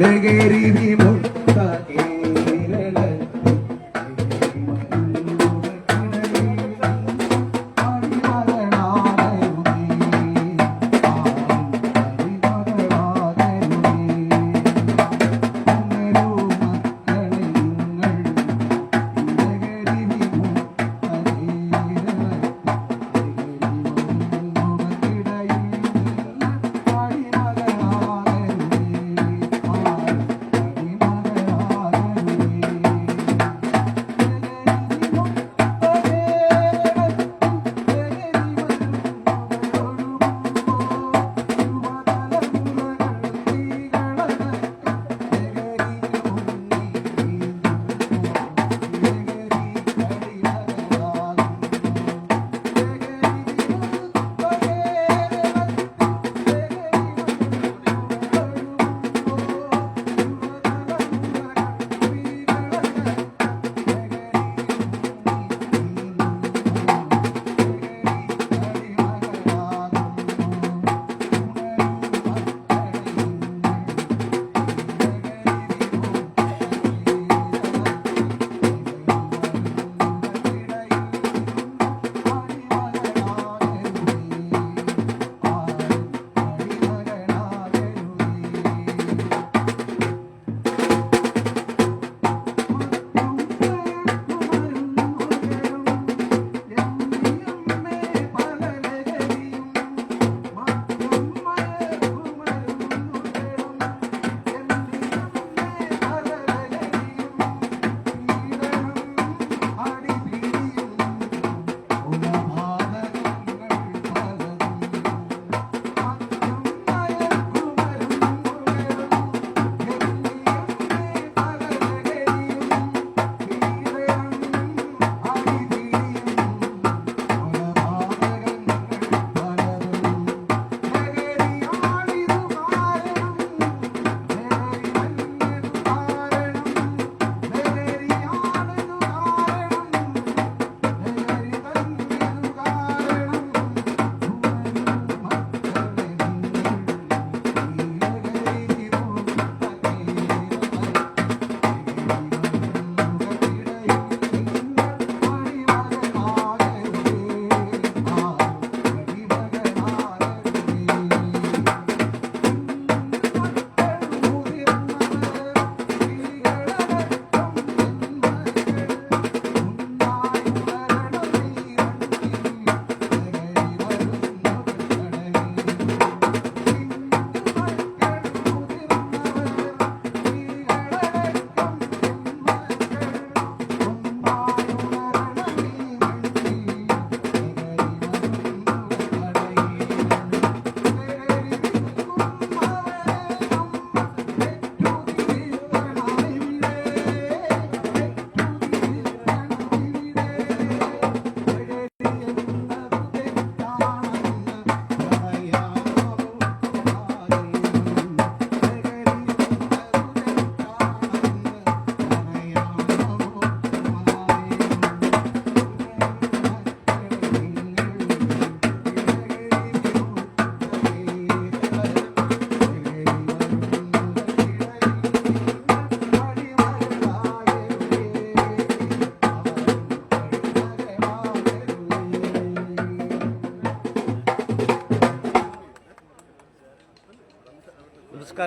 ലഹരി വിമുക്ത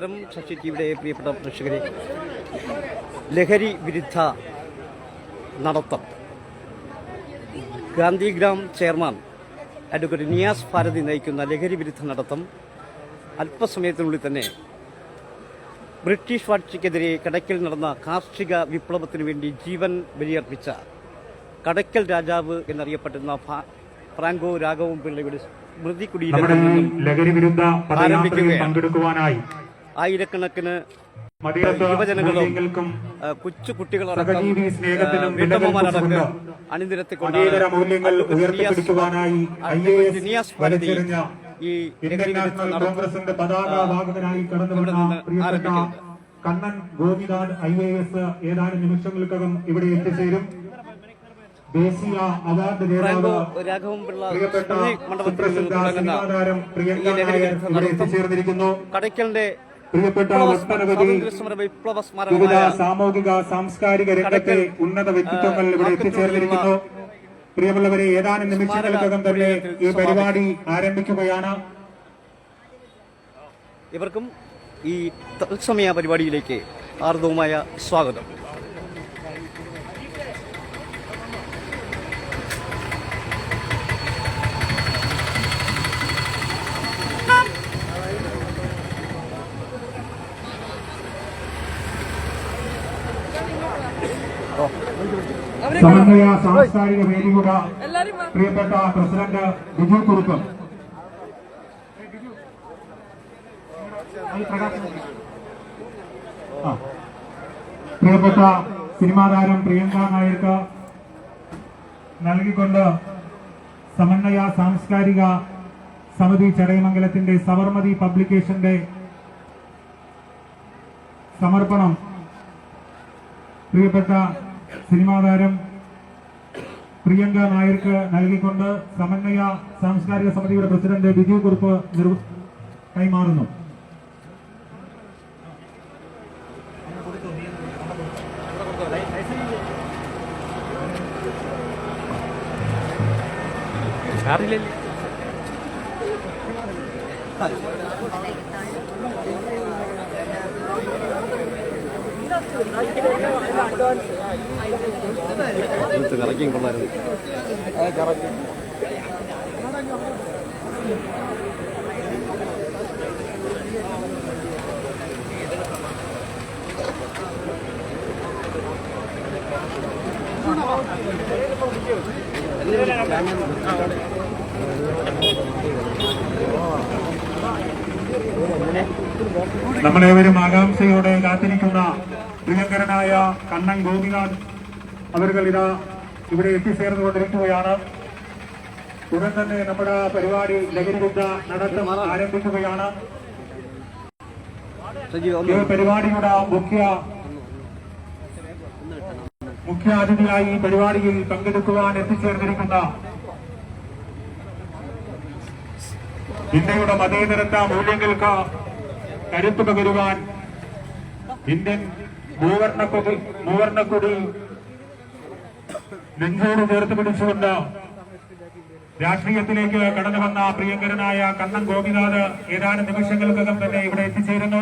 നമസ്കാരം ശശി ടിവിയുടെ പ്രിയപ്പെട്ട പ്രേക്ഷകരെ ലഹരി വിരുദ്ധ നടത്തം ഗാന്ധിഗ്രാം ചെയർമാൻ അഡ്വക്കേറ്റ് നിയാസ് ഭാരതി നയിക്കുന്ന ലഹരി വിരുദ്ധ നടത്തം അല്പസമയത്തിനുള്ളിൽ തന്നെ ബ്രിട്ടീഷ് വാഴ്ചയ്ക്കെതിരെ കടയ്ക്കൽ നടന്ന കാർഷിക വിപ്ലവത്തിനു വേണ്ടി ജീവൻ ബലിയർപ്പിച്ച കടയ്ക്കൽ രാജാവ് എന്നറിയപ്പെടുന്ന ഫാ- ഫ്രാങ്കോ രാഘവൻ പിള്ളയുടെ സ്മൃതി നിന്നും ലഹരി വിരുദ്ധ. പങ്കെടുക്കുവാനായി ആയിരക്കണക്കിന് യുവജനങ്ങളും കൊച്ചു കുട്ടികളടക്കം വീട്ടമ്മമാരടക്കം അണിനിരത്തിക്കൊണ്ടാണ് ഈ കോൺഗ്രസിന്റെ പതാക വാഹകനായി കടന്നു ഇവിടെ വന്ന നിന്ന് പ്രിയപ്പെട്ട Kannan Gopinath I A S ഏതാനും നിമിഷങ്ങൾക്കകം ഇവിടെ എത്തിച്ചേരും. ദേശീയ അവാർഡ് നേതാവ് പ്രിയപ്പെട്ട സുപ്രസിദ്ധ തുടങ്ങുന്ന സിനിമാ താരം ഈ പ്രിയങ്ക നായർ ഇവിടെ എത്തിച്ചേർന്നിരിക്കുന്നു. കടയ്ക്കലിന്റെ പ്രിയപ്പെട്ട ഒട്ടനവധി വിവിധ സാമൂഹിക സാംസ്കാരിക രംഗത്തെ ഉന്നത വ്യക്തിത്വങ്ങൾ ഇവിടെ എത്തിച്ചേർന്നിരിക്കുന്നു. പ്രിയമുള്ളവരെ ഏതാനും നിമിഷങ്ങൾക്കകം തന്നെ ഈ പരിപാടി ആരംഭിക്കുകയാണ്. ഇവർക്കും ഈ തത്സമയ പരിപാടിയിലേക്ക് ആർദവുമായ സ്വാഗതം. സമന്വയ സാംസ്കാരിക വേദിയുടെ പ്രിയപ്പെട്ട പ്രസിഡന്റ് ബിജു കുറുപ്പ് പ്രിയപ്പെട്ട സിനിമാ താരം പ്രിയങ്ക നായർക്ക് നൽകിക്കൊണ്ട് സമന്വയ സാംസ്കാരിക സമിതി ചടയമംഗലത്തിന്റെ സബർമതി പബ്ലിക്കേഷന്റെ സമർപ്പണം പ്രിയപ്പെട്ട സിനിമാ താരം പ്രിയങ്ക നായർക്ക് നൽകിക്കൊണ്ട് സമന്വയ സാംസ്കാരിക സമിതിയുടെ പ്രസിഡന്റ് ബിജു കുറുപ്പ് കൈമാറുന്നു. ഇറക്കിയും കണ്ണൻ ഗോപിനാഥ് അവർകൾ ഇതാ ഇവിടെ എത്തിച്ചേർന്നുകൊണ്ടിരിക്കുകയാണ്. ഉടൻ തന്നെ നമ്മുടെ പരിപാടി ലഹരിവിദ്യ നടത്തം ആരംഭിക്കുകയാണ്. ഈ പരിപാടിയുടെ മുഖ്യ മുഖ്യ അതിഥിയായി ഈ പരിപാടിയിൽ പങ്കെടുക്കുവാൻ എത്തിച്ചേർന്നിരിക്കുന്ന ഇന്ത്യയുടെ മതേതരത്വ മൂല്യങ്ങൾക്ക് കരുത്തു പകരുവാൻ ഇന്ത്യൻ മൂവർണക്കൊടി മൂവർണക്കൊടി നെഞ്ചോട് ചേർത്ത് പിടിച്ചുകൊണ്ട് രാഷ്ട്രീയത്തിലേക്ക് കടന്നു വന്ന പ്രിയങ്കരനായ കണ്ണൻ ഗോപിനാഥ് ഏതാനും നിമിഷങ്ങൾക്കകം തന്നെ ഇവിടെ എത്തിച്ചേരുന്നു.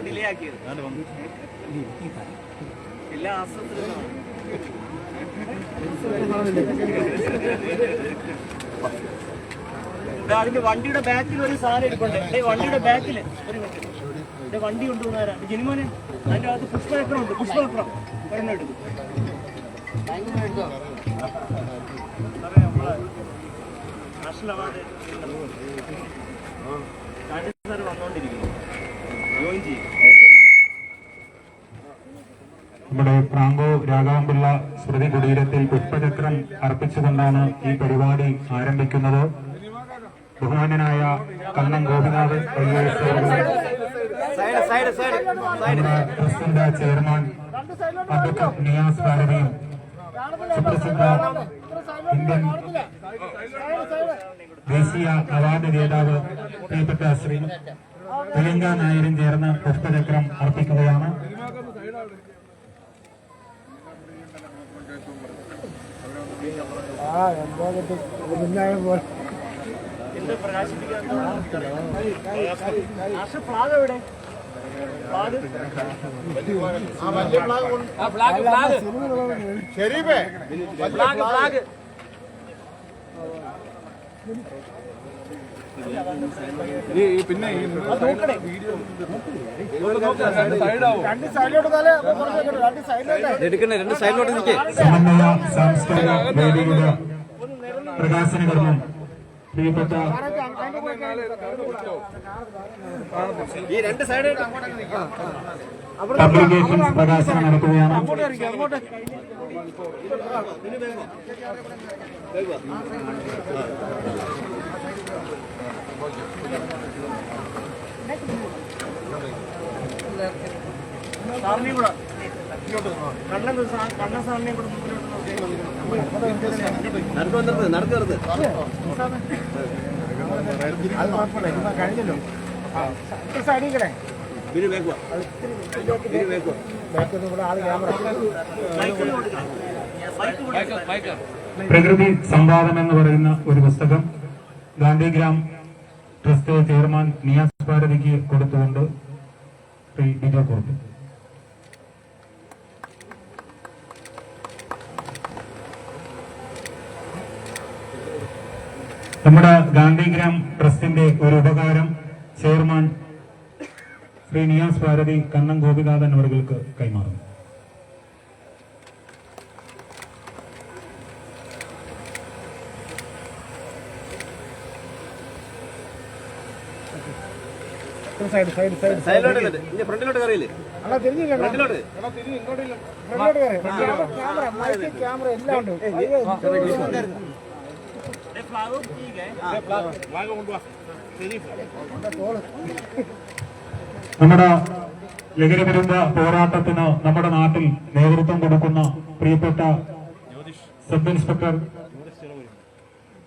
ഡിലേ ആക്കിയത് എല്ലാ ദാ അതിന്റെ വണ്ടിയുടെ ബാക്കിൽ ഒരു സാധനം എടുക്കണ്ടേ വണ്ടിയുടെ ബാക്കിൽ ഒരു മിനിറ്റ് വണ്ടി കൊണ്ടുപോകുന്നവരാ ജനിമോനെ അതിന്റെ അകത്ത് പുഷ്പചക്രം ഉണ്ട് പുഷ്പചക്രം ഒരെണ്ണം എടുക്കും വന്നുകൊണ്ടിരിക്കുന്നു നമ്മുടെ പ്രാങ്കോ രാഘവൻപിള്ള സ്മൃതി കുടീരത്തിൽ പുഷ്പചക്രം അർപ്പിച്ചുകൊണ്ടാണ് ഈ പരിപാടി ആരംഭിക്കുന്നത്. ബഹുമാന്യനായ Kannan Gopinath I A side side side നമ്മുടെ ട്രസ്റ്റിന്റെ ചെയർമാൻ അബ്ദുൽ നിയാസ് ഭാരതിയും സുപ്രസിദ്ധ ഇന്ത്യൻ ദേശീയ അവാർഡ് ജേതാവ് പ്രിയപ്പെട്ട ശ്രീ പ്രിയങ്ക നായരും ചേർന്ന് പുഷ്പചക്രം അർപ്പിക്കുകയാണ്. Flag flag. ഫ്ലാഗ്. ഈ പിന്നെ ഈ രണ്ട് സൈഡിലോട്ട് തല പുറത്തേക്ക് രണ്ട് സൈഡിലോട്ട് എടുക്കണേ രണ്ട് സൈഡിലോട്ട് നിൽക്കേ സമന്വയ സാംസ്കാരിക വേദിയുടെ പ്രകാശന കർമ്മം പ്രിയപ്പെട്ട ഈ രണ്ട് സൈഡ് പബ്ലിക്കേഷൻസ് പ്രകാശനം നടത്തുകയാണ് നടക്കരുത് അത് കുഴപ്പമില്ല ഇപ്പൊ കഴിഞ്ഞല്ലോ സൈഡിൽ കിടേ വേക്കുവാ ബിനു വേക്കുവാ ബാക്കിൽ ഇവിടെ ആൾ ക്യാമറ പ്രകൃതി സംവാദം എന്ന് പറയുന്ന ഒരു പുസ്തകം ഗാന്ധിഗ്രാം ട്രസ്റ്റ് ചെയർമാൻ നിയാസ് ഭാരതിക്ക് കൊടുത്തുകൊണ്ട് ശ്രീ ബിജോ കുറുപ്പ് നമ്മുടെ ഗാന്ധിഗ്രാം ട്രസ്റ്റിന്റെ ഒരു ഉപകാരം ചെയർമാൻ ശ്രീ നിയാസ് ഭാരതി കണ്ണൻ ഗോപിനാഥൻ അവർക്ക് കൈമാറുന്നു സൈഡ് സൈഡ് സൈഡ് സൈഡിലോട്ട്. ഇനി ഫ്രണ്ടിലോട്ട് കയറിയില്ലേ അല്ല തിരിഞ്ഞില്ല ഫ്രണ്ടിലോട്ട് ഫ്രണ്ടിലോട്ട് കയറി ക്യാമറ മൈക്ക് ക്യാമറ എല്ലാം ഉണ്ട് നമ്മുടെ ലഹരിവിരുദ്ധ പോരാട്ടത്തിന് നമ്മുടെ നാട്ടിൽ നേതൃത്വം കൊടുക്കുന്ന പ്രിയപ്പെട്ട സബ് ഇൻസ്പെക്ടർ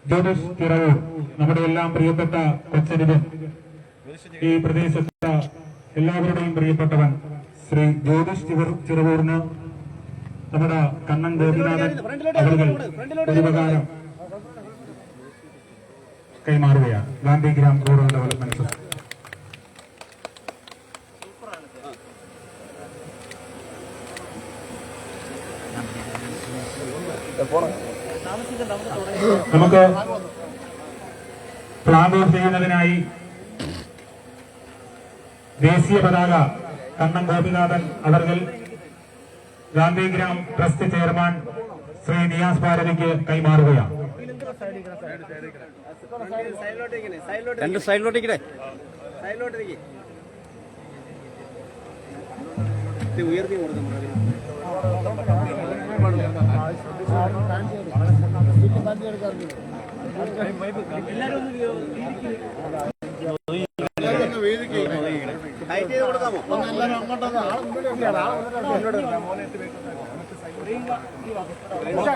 ജ്യോതിഷ് തിറവൂർ നമ്മുടെ എല്ലാം പ്രിയപ്പെട്ട കൊച്ചരിവൻ ഈ പ്രദേശത്തെ എല്ലാവരുടെയും പ്രിയപ്പെട്ടവൻ ശ്രീ ജ്യോതിഷ് ചിറവൂറിന് നമ്മുടെ കണ്ണൻ ഗോപിനാഥൻ ഉപകാരം കൈമാറുകയാണ്. ഗാന്ധിഗ്രാം റൂറൽ ഡെവലപ്മെന്റ് നമുക്ക് ഫ്ലാഗ് ഓഫ് ചെയ്യുന്നതിനായി ദേശീയ പതാക കണ്ണം ഗോപിനാഥൻ അവർകൾ ഗാന്ധിഗ്രാം ട്രസ്റ്റ് ചെയർമാൻ ശ്രീ നിയാസ് ഭാരതിക്ക് കൈമാറുകയാണ്. രണ്ട് ഉയർത്തി കൊടുക്കുന്നു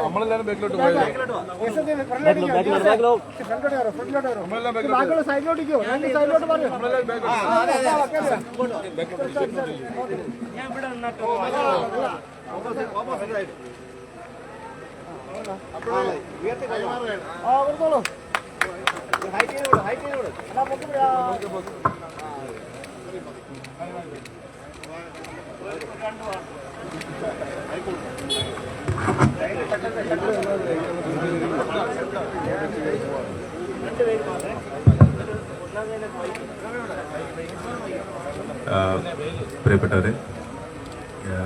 നമ്മളെല്ലാരും ബാക്കിലോട്ട് പോയത് സൈഡിലോട്ട് പറയോ ആ കൊടുത്തോളൂ ഹൈറ്റ് ചെയ്ത് കൊടു ഹൈറ്റ് ചെയ്ത് കൊടു എന്നാ പൊക്കി ആ, പ്രിയപ്പെട്ടവരെ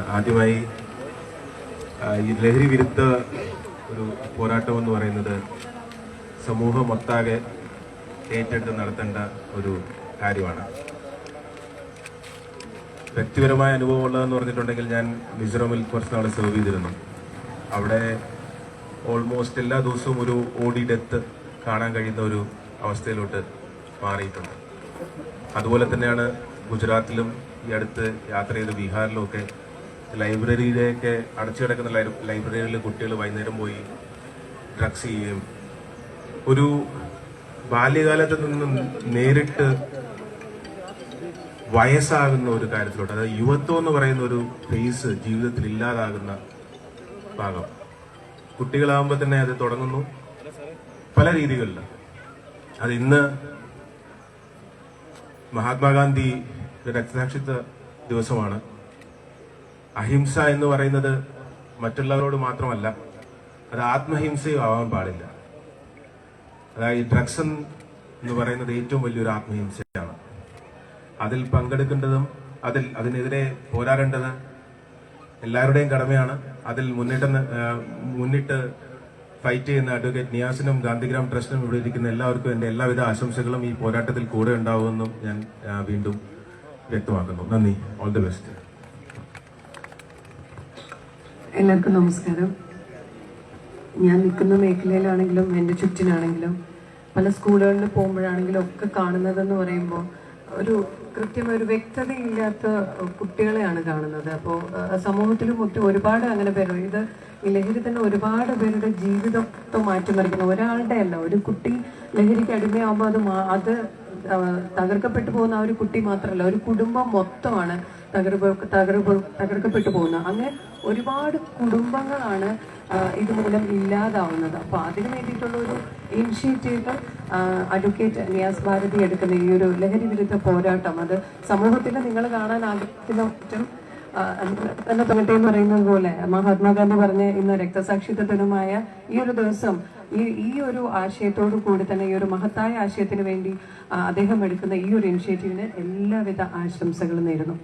ആദ്യമായി ഈ ലഹരി വിരുദ്ധ ഒരു പോരാട്ടം എന്ന് പറയുന്നത് സമൂഹം ഒത്താകെ ഏറ്റെടുത്ത് നടത്തേണ്ട ഒരു കാര്യമാണ്. വ്യക്തിപരമായ അനുഭവം ഉള്ളതെന്ന് പറഞ്ഞിട്ടുണ്ടെങ്കിൽ ഞാൻ മിസോറമിൽ കുറച്ച് നാൾ സെർവ് ചെയ്തിരുന്നു. അവിടെ ഓൾമോസ്റ്റ് എല്ലാ ദിവസവും ഒരു ഓടി ഡെത്ത് കാണാൻ കഴിയുന്ന ഒരു അവസ്ഥയിലോട്ട് മാറിയിട്ടുണ്ട്. അതുപോലെ തന്നെയാണ് ഗുജറാത്തിലും ഈ അടുത്ത് യാത്ര ചെയ്ത് ബീഹാറിലും ഒക്കെ ലൈബ്രറിയിലേക്ക് അടച്ചു കിടക്കുന്ന ലൈബ്രറികളിൽ കുട്ടികൾ വൈകുന്നേരം പോയി ഡ്രഗ്സ് ചെയ്യുകയും ഒരു ബാല്യകാലത്ത് നിന്നും നേരിട്ട് വയസ്സാകുന്ന ഒരു കാര്യത്തിലോട്ട് അതായത് യുവത്വം എന്ന് പറയുന്ന ഒരു ഫേസ് ജീവിതത്തിൽ ഇല്ലാതാകുന്ന ഭാഗം. കുട്ടികളാകുമ്പോൾ തന്നെ അത് തുടങ്ങുന്നു. പല രീതികളിൽ അത് ഇന്ന് മഹാത്മാഗാന്ധി രക്തസാക്ഷിത്വ ദിവസമാണ്. അഹിംസ എന്ന് പറയുന്നത് മറ്റുള്ളവരോട് മാത്രമല്ല അത് ആത്മഹിംസയും ആവാൻ പാടില്ല. അതായത് ഡ്രഗ്സ് എന്ന് പറയുന്നത് ഏറ്റവും വലിയൊരു ആത്മഹിംസയാണ്. അതിൽ പങ്കെടുക്കേണ്ടതും അതിൽ അതിനെതിരെ പോരാടേണ്ടത് എല്ലാവരുടെയും കടമയാണ്. അതിൽ മുന്നിട്ട് മുന്നിട്ട് ഫൈറ്റ് ചെയ്യുന്ന അഡ്വക്കേറ്റ് നിയാസിനും ഗാന്ധിഗ്രാം ട്രസ്റ്റിനും ഇവിടെ ഇരിക്കുന്ന എല്ലാവർക്കും എന്റെ എല്ലാവിധ ആശംസകളും ഈ പോരാട്ടത്തിൽ കൂടെ ഉണ്ടാവുമെന്നും ഞാൻ വീണ്ടും വ്യക്തമാക്കുന്നു. നന്ദി. ഓൾ ദി ബെസ്റ്റ് എല്ലാവർക്കും നമസ്കാരം. ഞാൻ നിൽക്കുന്ന മേഖലയിലാണെങ്കിലും എന്റെ ചുറ്റിനാണെങ്കിലും പല സ്കൂളുകളിൽ പോകുമ്പോഴാണെങ്കിലും ഒക്കെ കാണുന്നതെന്ന് പറയുമ്പോൾ ഒരു കൃത്യമായ ഒരു വ്യക്തതയില്ലാത്ത കുട്ടികളെയാണ് കാണുന്നത്. അപ്പോൾ സമൂഹത്തിലും ഒട്ടും ഒരുപാട് അങ്ങനെ പേര് ഇത് ഈ ലഹരി തന്നെ ഒരുപാട് പേരുടെ ജീവിതത്തെ മാറ്റിമറിക്കുന്നു. ഒരാളുടെ അല്ല ഒരു കുട്ടി ലഹരിക്ക് അടിമയാകുമ്പോൾ അത് അത് തകർക്കപ്പെട്ടു പോകുന്ന ആ ഒരു കുട്ടി മാത്രമല്ല ഒരു കുടുംബം മൊത്തമാണ് തകർപ്പ് തകർപ്പ് തകർക്കപ്പെട്ടു പോകുന്നത് അങ്ങനെ ഒരുപാട് കുടുംബങ്ങളാണ് ഇതുമൂലം ഇല്ലാതാവുന്നത്. അപ്പോൾ അതിനു വേണ്ടിയിട്ടുള്ള ഒരു ഇനിഷ്യേറ്റീവ് അഡ്വക്കേറ്റ് നിയാസ് ഭാരതി എടുക്കുന്ന ഈ ഒരു ലഹരി വിരുദ്ധ പോരാട്ടം. അത് സമൂഹത്തിൽ നിങ്ങൾ കാണാൻ ആഗ്രഹിക്കുന്ന മറ്റും തന്നെ തുടങ്ങട്ടെ എന്ന് പറയുന്നത് പോലെ മഹാത്മാഗാന്ധി പറഞ്ഞ ഇന്ന് രക്തസാക്ഷിത്വ ദിനമായ ഈ ഒരു ദിവസം ഈ ഈ ഒരു ആശയത്തോടു കൂടി തന്നെ ഈ ഒരു മഹത്തായ ആശയത്തിന് വേണ്ടി അദ്ദേഹം എടുക്കുന്ന ഈ ഒരു ഇനിഷ്യേറ്റീവിന് എല്ലാവിധ ആശംസകളും നേരുന്നു.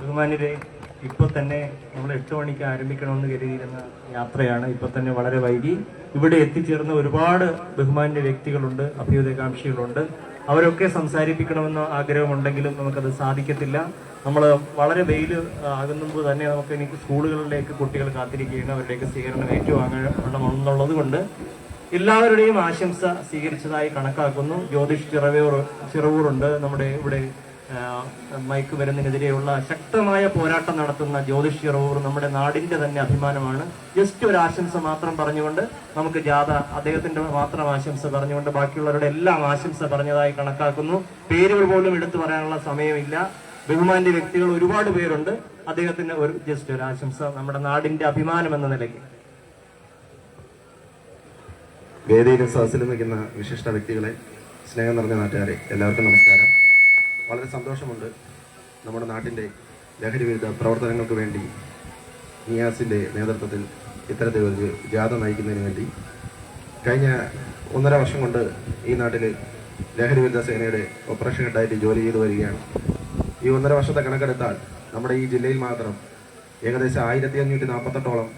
ബഹുമാന്യരെ ഇപ്പോൾ തന്നെ നമ്മൾ എട്ട് മണിക്ക് ആരംഭിക്കണമെന്ന് കരുതിയിരുന്ന യാത്രയാണ് ഇപ്പോൾ തന്നെ വളരെ വൈകി. ഇവിടെ എത്തിച്ചേർന്ന ഒരുപാട് ബഹുമാന്യ വ്യക്തികളുണ്ട് അഭ്യുദയകാംക്ഷികളുണ്ട്. അവരൊക്കെ സംസാരിപ്പിക്കണമെന്ന ആഗ്രഹമുണ്ടെങ്കിലും നമുക്കത് സാധിക്കത്തില്ല. നമ്മൾ വളരെ വെയിൽ ആകുമ്പോൾ തന്നെ നമുക്ക് എനിക്ക് സ്കൂളുകളിലേക്ക് കുട്ടികൾ കാത്തിരിക്കുകയാണ്. അവരുടെയൊക്കെ സ്വീകരണം ഏറ്റുവാങ്ങണമെന്നുള്ളത് കൊണ്ട് എല്ലാവരുടെയും ആശംസ സ്വീകരിച്ചതായി കണക്കാക്കുന്നു. ജ്യോതിഷ് ചിറവൂർ ചിറവൂറുണ്ട് നമ്മുടെ ഇവിടെ ആ, മയക്ക് വരുന്നതിനെതിരെയുള്ള ശക്തമായ പോരാട്ടം നടത്തുന്ന ജ്യോതിഷി റോവർ നമ്മുടെ നാടിന്റെ തന്നെ അഭിമാനമാണ്. ജസ്റ്റ് ഒരു ആശംസ മാത്രം പറഞ്ഞുകൊണ്ട് നമുക്ക് ജാഥ അദ്ദേഹത്തിന്റെ മാത്രം ആശംസ പറഞ്ഞുകൊണ്ട് ബാക്കിയുള്ളവരുടെ എല്ലാം ആശംസ പറഞ്ഞതായി കണക്കാക്കുന്നു. പേരുകൾ പോലും എടുത്തു പറയാനുള്ള സമയമില്ല. ബഹുമാന്റെ വ്യക്തികൾ ഒരുപാട് പേരുണ്ട്. അദ്ദേഹത്തിന് ഒരു ജസ്റ്റ് ഒരു ആശംസ. നമ്മുടെ നാടിന്റെ അഭിമാനം എന്ന നിലയ്ക്ക്. വേദിയിലും സദസ്സിലും നിൽക്കുന്ന വിശിഷ്ട വ്യക്തികളെ സ്നേഹം നിറഞ്ഞ നാട്ടുകാരെ എല്ലാവർക്കും നമസ്കാരം. വളരെ സന്തോഷമുണ്ട് നമ്മുടെ നാട്ടിന്റെ ലഹരി വിരുദ്ധ പ്രവർത്തനങ്ങൾക്ക് വേണ്ടി നിയാസിന്റെ നേതൃത്വത്തിൽ ഇത്തരത്തിൽ ഒരു ജാഥ നയിക്കുന്നതിന് വേണ്ടി കഴിഞ്ഞ ഒന്നര വർഷം കൊണ്ട് ഈ നാട്ടിൽ ലഹരി വിരുദ്ധ സേനയുടെ ഓപ്പറേഷൻ ഹെഡായിട്ട് ജോലി ചെയ്തു വരികയാണ്. ഈ ഒന്നര വർഷത്തെ കണക്കെടുത്താൽ നമ്മുടെ ഈ ജില്ലയിൽ മാത്രം ഏകദേശം ആയിരത്തി അഞ്ഞൂറ്റി നാൽപ്പത്തെട്ടോളം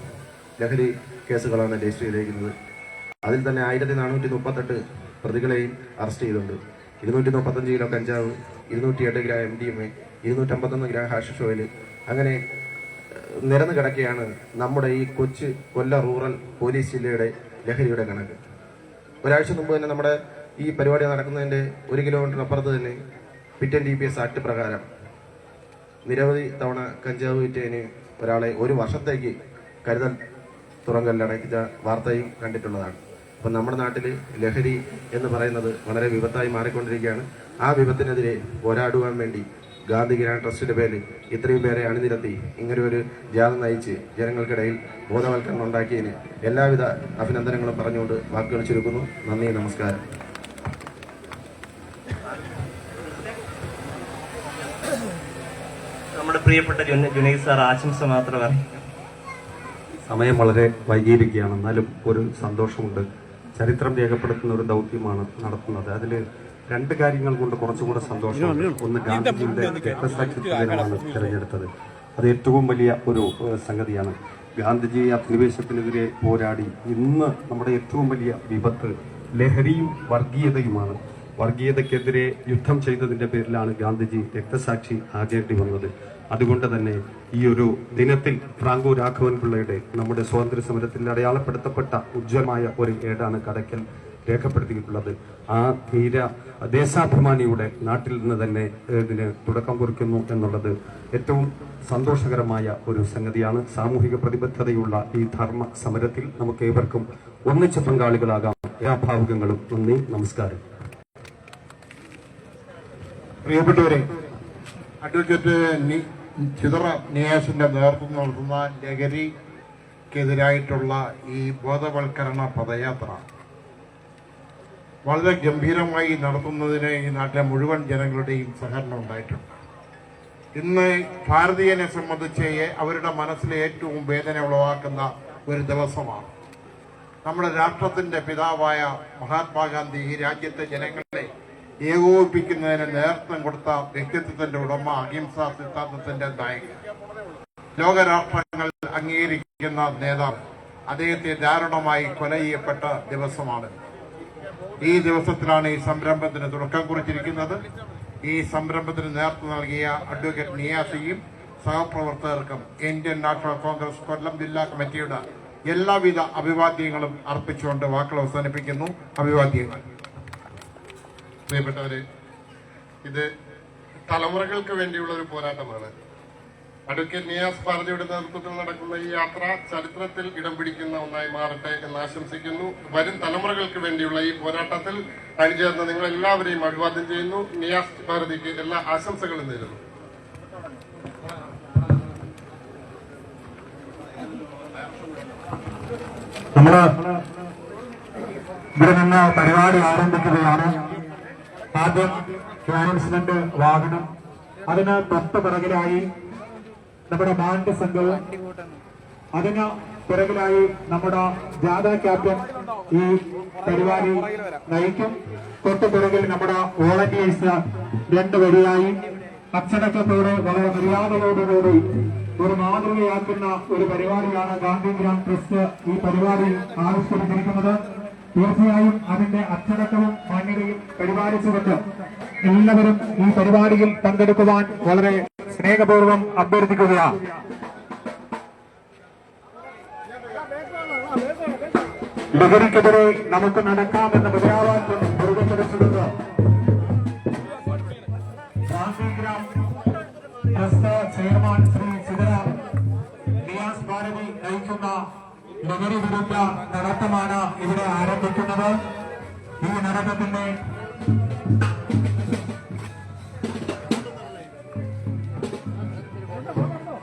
ലഹരി കേസുകളാണ് രജിസ്റ്റർ ചെയ്തിരിക്കുന്നത്. അതിൽ തന്നെ ആയിരത്തി നാനൂറ്റി മുപ്പത്തെട്ട് പ്രതികളെയും അറസ്റ്റ് ചെയ്തിട്ടുണ്ട്. ഇരുന്നൂറ്റി മുപ്പത്തഞ്ച് കിലോ കഞ്ചാവ് ഇരുന്നൂറ്റി എട്ട് gram M D M A ഇരുന്നൂറ്റമ്പത്തൊന്ന് gram hashish oil അങ്ങനെ നിരന്ന് കിടക്കുകയാണ് നമ്മുടെ ഈ കൊച്ചു കൊല്ല റൂറൽ പോലീസ് ജില്ലയുടെ ലഹരിയുടെ കണക്ക്. ഒരാഴ്ച മുമ്പ് തന്നെ നമ്മുടെ ഈ പരിപാടി നടക്കുന്നതിന്റെ ഒരു കിലോമീറ്റർ അപ്പുറത്ത് തന്നെ PIT N D P S act പ്രകാരം നിരവധി തവണ കഞ്ചാവ് വിറ്റതിന് ഒരാളെ ഒരു വർഷത്തേക്ക് കരുതൽ തുറങ്കലിലടക്കിച്ച വാർത്തയും കണ്ടിട്ടുള്ളതാണ്. അപ്പം നമ്മുടെ നാട്ടിൽ ലഹരി എന്ന് പറയുന്നത് വളരെ വിപത്തായി മാറിക്കൊണ്ടിരിക്കുകയാണ്. ആ വിപത്തിനെതിരെ പോരാടുവാൻ വേണ്ടി ഗാന്ധി ഗ്രാൻഡ് ട്രസ്റ്റിന്റെ പേരിൽ ഇത്രയും പേരെ അണിനിരത്തി ഇങ്ങനെ ഒരു ജാഥ നയിച്ച് ജനങ്ങൾക്കിടയിൽ ബോധവൽക്കരണം ഉണ്ടാക്കിയതിന് എല്ലാവിധ അഭിനന്ദനങ്ങളും പറഞ്ഞുകൊണ്ട് വാക്കുകൾ ചുരുക്കുന്നു. നന്ദി നമസ്കാരം. നമ്മുടെ പ്രിയപ്പെട്ട ജുന- ജുനൈദ് സാർ ആശംസ മാത്രം സമയം വളരെ വൈകിയിരിക്കുകയാണ്. എന്നാലും ഒരു സന്തോഷമുണ്ട്. ചരിത്രം രേഖപ്പെടുത്തുന്ന ഒരു ദൗത്യമാണ് നടത്തുന്നത്. അതിൽ രണ്ട് കാര്യങ്ങൾ കൊണ്ട് കുറച്ചുകൂടെ സന്തോഷം. ഒന്ന് ഗാന്ധിജിയുടെ രക്തസാക്ഷിത്വ ദിനമാണ് തിരഞ്ഞെടുത്തത്. അത് ഏറ്റവും വലിയ ഒരു സംഗതിയാണ്. ഗാന്ധിജി അധിനിവേശത്തിനെതിരെ പോരാടി ഇന്ന് നമ്മുടെ ഏറ്റവും വലിയ വിപത്ത് ലഹരിയും വർഗീയതയുമാണ്. വർഗീയതയ്ക്കെതിരെ യുദ്ധം ചെയ്തതിന്റെ പേരിലാണ് ഗാന്ധിജി രക്തസാക്ഷി ആകേണ്ടി വന്നത്. അതുകൊണ്ട് തന്നെ ഈ ഒരു ദിനത്തിൽ ഫ്രാങ്കോ രാഘവൻ പിള്ളയുടെ നമ്മുടെ സ്വാതന്ത്ര്യ സമരത്തിൽ അടയാളപ്പെടുത്തപ്പെട്ട ഉജ്ജ്വലമായ ഒരു ഏടാണ് കടയ്ക്കൽ രേഖപ്പെടുത്തിയിട്ടുള്ളത്. ആ ധീര ദേശാഭിമാനിയുടെ നാട്ടിൽ നിന്ന് തന്നെ ഇതിന് തുടക്കം കുറിക്കുന്നു എന്നുള്ളത് ഏറ്റവും സന്തോഷകരമായ ഒരു സംഗതിയാണ്. സാമൂഹിക പ്രതിബദ്ധതയുള്ള ഈ ധർമ്മ സമരത്തിൽ നമുക്ക് ഏവർക്കും ഒന്നിച്ച് പങ്കാളികളാകാം. എല്ലാ ഭാവുകങ്ങളും നന്ദി നമസ്കാരം. പ്രിയപ്പെട്ടവരെ അഡ്വക്കേറ്റ് ചിതറ നിയാസിന്റെ നേതൃത്വം നടത്തുന്ന ലഹരിക്കെതിരായിട്ടുള്ള ഈ ബോധവൽക്കരണ പദയാത്ര വളരെ ഗംഭീരമായി നടത്തുന്നതിന് ഈ നാട്ടിലെ മുഴുവൻ ജനങ്ങളുടെയും സഹകരണം ഉണ്ടായിട്ടുണ്ട്. ഇന്ന് ഭാരതീയനെ സംബന്ധിച്ച് അവരുടെ മനസ്സിലെ ഏറ്റവും വേദന ഉളവാക്കുന്ന ഒരു ദിവസമാണ്. നമ്മുടെ രാഷ്ട്രത്തിന്റെ പിതാവായ മഹാത്മാഗാന്ധി ഈ രാജ്യത്തെ ജനങ്ങൾ ഏകോപിപ്പിക്കുന്നതിന് നേതൃത്വം കൊടുത്ത വ്യക്തിത്വത്തിന്റെ ഉടമ അഹിംസാ സിദ്ധാന്തത്തിന്റെ നായകൻ ലോകരാഷ്ട്രങ്ങൾ അംഗീകരിക്കുന്ന നേതാവ് അദ്ദേഹത്തെ ദാരുണമായി കൊല ചെയ്യപ്പെട്ട ദിവസമാണ്. ഈ ദിവസത്തിലാണ് ഈ സംരംഭത്തിന് തുടക്കം കുറിച്ചിരിക്കുന്നത്. ഈ സംരംഭത്തിന് നേതൃത്വം നൽകിയ അഡ്വക്കേറ്റ് നിയാസിയും സഹപ്രവർത്തകർക്കും ഇന്ത്യൻ നാഷണൽ കോൺഗ്രസ് കൊല്ലം ജില്ലാ കമ്മിറ്റിയുടെ എല്ലാവിധ അഭിവാദ്യങ്ങളും അർപ്പിച്ചുകൊണ്ട് വാക്കുകൾ അവസാനിപ്പിക്കുന്നു. അഭിവാദ്യങ്ങൾ. പ്രിയപ്പെട്ടവരെ ഇത് തലമുറകൾക്ക് വേണ്ടിയുള്ള ഒരു പോരാട്ടമാണ്. അഡ്വക്കേറ്റ് നിയാസ് ഭാരതിയുടെ നേതൃത്വത്തിൽ നടക്കുന്ന ഈ യാത്ര ചരിത്രത്തിൽ ഇടം പിടിക്കുന്ന ഒന്നായി മാറട്ടെ എന്ന് ആശംസിക്കുന്നു. വരും തലമുറകൾക്ക് വേണ്ടിയുള്ള ഈ പോരാട്ടത്തിൽ അണിചേർന്ന നിങ്ങൾ എല്ലാവരെയും അഭിവാദ്യം ചെയ്യുന്നു. നിയാസ് ഭാരതിക്ക് എല്ലാ ആശംസകളും നേരുന്നു. നമ്മൾ ഇവിടെ നിന്ന് പരിപാടി ആരംഭിക്കുകയാണ്. ആദ്യം അനൗൺസ്മെന്റ് വാഹനം അതിന് തൊട്ട് പിറകിലായി നമ്മുടെ ബാൻഡ് സംഘവും അതിന് പിറകിലായി നമ്മുടെ ജാഥ ക്യാപ്റ്റൻ ഈ പരിപാടി നയിക്കും. തൊട്ട് പിറകിൽ നമ്മുടെ വോളണ്ടിയേഴ്സ് രണ്ട് വരിയായി. അച്ചടക്കത്തോടെ വളരെ മര്യാദയോടുകൂടി ഒരു മാതൃകയാക്കുന്ന ഒരു പരിപാടിയാണ് ഗാന്ധി ഗ്രാം ട്രസ്റ്റ് ഈ പരിപാടി ആവിഷ്കരിച്ചിരിക്കുന്നത്. തീർച്ചയായും അതിന്റെ അച്ചടക്കവും മാന്യതയും പരിപാലിച്ചുകൊണ്ട് എല്ലാവരും ഈ പരിപാടിയിൽ പങ്കെടുക്കുവാൻ വളരെ സ്നേഹപൂർവം അഭ്യർത്ഥിക്കുകയാണ് ലഹരിക്കെതിരെ നമുക്ക് നടക്കാമെന്ന മുദ്രാവാക്യം പിടിച്ചുകൊണ്ട് ഗാന്ധിഗ്രാം ട്രസ്റ്റ് ചെയർമാൻ ശ്രീ സിദ്ധരാം നിയാസ് ഭാരതി നയിക്കുന്ന ലഹരി വിരുദ്ധ നടത്തമാണ് ഇവിടെ ആരംഭിക്കുന്നത്. ഈ നടത്തത്തിന്റെ കടന്നു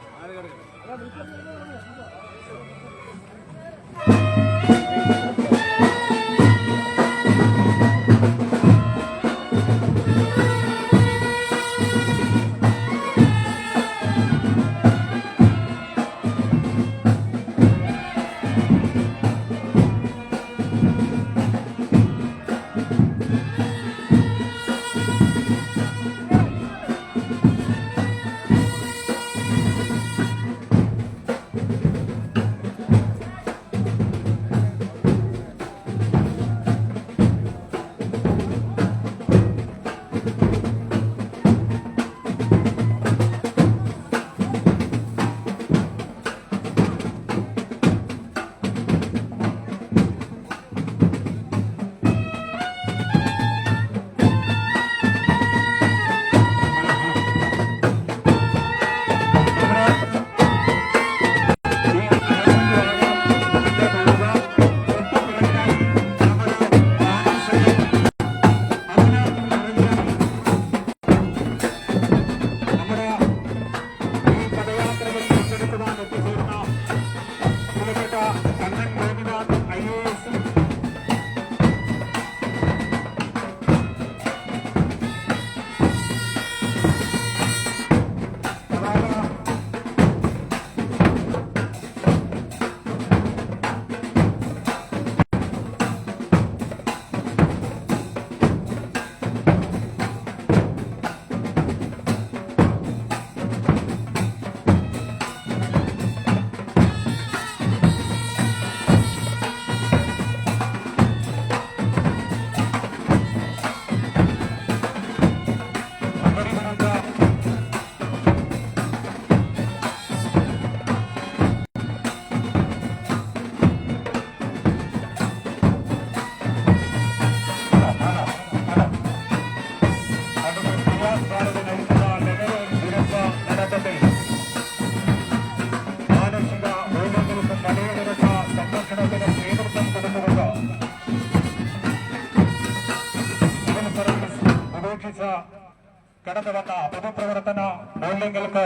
മൂല്യങ്ങൾക്ക്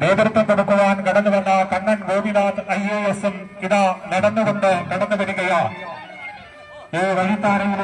നേതൃത്വം കൊടുക്കുവാൻ കടന്നു വന്ന കണ്ണൻ ഗോപിനാഥ് ഐ എ എസും ഇതാ നടന്നുകൊണ്ട് കടന്നു വരികയാണ്. ഈ വഴിത്താരയിലൂടെ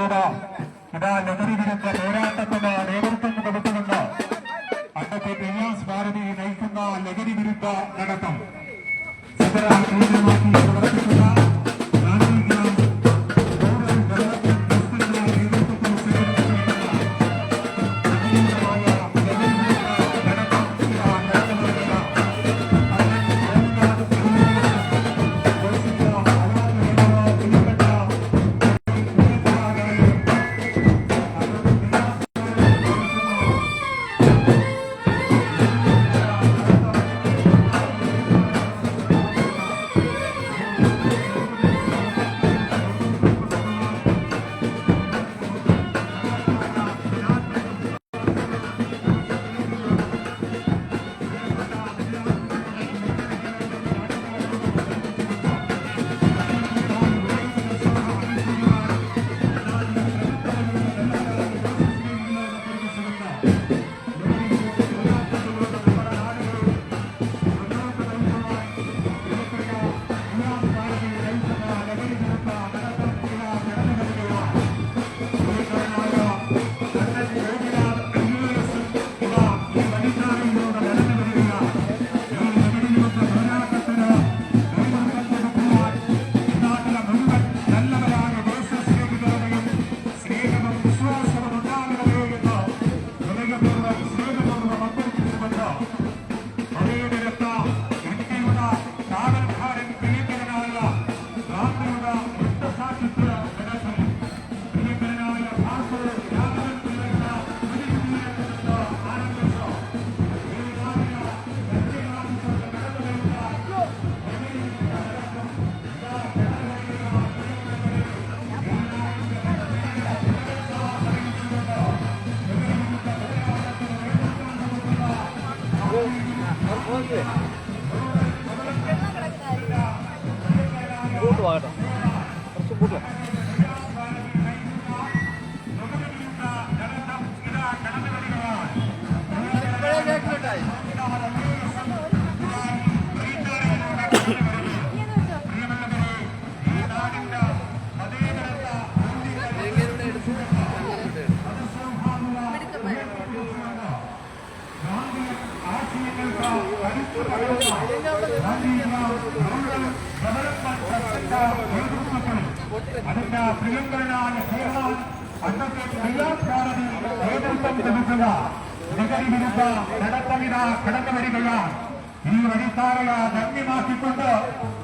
ധന്യമാക്കിക്കൊണ്ട്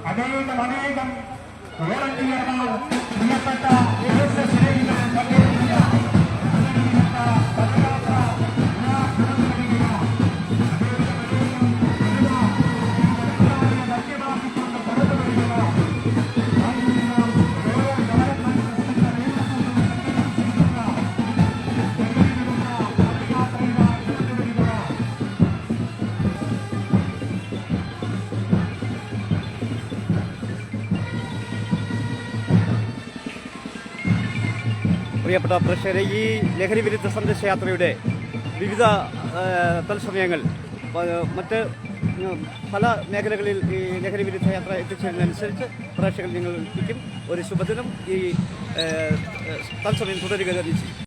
അദ്ദേഹം അനേകം വോളണ്ടിയർമാർ പ്രിയപ്പെട്ട ദേശ സ്നേഹിതരെ പങ്കെടുക്കുക നികരി പ്രിയപ്പെട്ട പ്രേക്ഷകരെ ഈ ലഹരി വിരുദ്ധ സന്ദേശയാത്രയുടെ വിവിധ തത്സമയങ്ങൾ മറ്റ് പല മേഖലകളിൽ ഈ ലഹരി വിരുദ്ധ യാത്ര എത്തിച്ചതിനനുസരിച്ച് പ്രേക്ഷകർ നിങ്ങൾ ഒരു ശുഭദിനം ഈ തത്സമയം തുടരുക തന്നെ